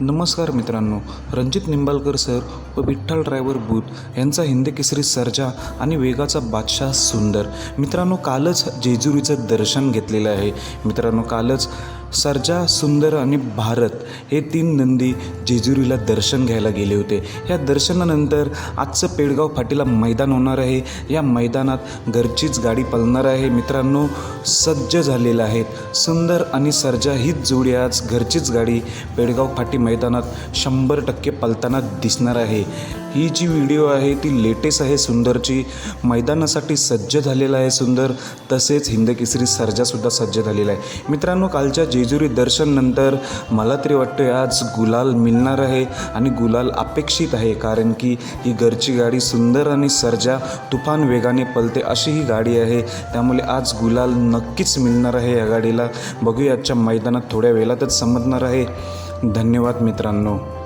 नमस्कार मित्रांनो रणजित निंबाळकर सर व विठ्ठल ड्रायव्हर बूथ यांचा हिंद केसरी सर्जा आणि वेगाचा बादशाह सुंदर. मित्रांनो कालच जेजुरीचं दर्शन घेतलेलं आहे. मित्रांनो कालच सर्जा सुंदर आणि भारत हे तीन नंदी जेजुरीला दर्शन घ्यायला गेले होते. ह्या दर्शनानंतर आजचं पेडगाव फाटीला मैदान होणार आहे. या मैदानात घरचीच गाडी पळणार आहे. मित्रांनो सज्ज झालेलं आहेत. सुंदर आणि सर्जा हीच जोडी आज घरचीच गाडी पेडगाव फाटी मैदानात शंभर टक्के पलताना दिसणार आहे. ही जी व्हिडिओ आहे ती लेटेस्ट आहे सुंदरची. मैदानासाठी सज्ज झालेला आहे सुंदर. तसेच हिंदकेसरी सर्जासुद्धा सज्ज झालेला आहे. मित्रांनो कालच्या जेजुरी दर्शननंतर मला तरी वाटतं आज गुलाल मिळणार आहे आणि गुलाल अपेक्षित आहे कारण की ही घरची गाडी सुंदर आणि सर्जा तुफान वेगाने पलते अशी ही गाडी आहे. त्यामुळे आज गुलाल नक्कीच मिळणार आहे या गाडीला. बघूया आजच्या मैदानात थोड्या वेळातच समजणार आहे. धन्यवाद मित्रांनो.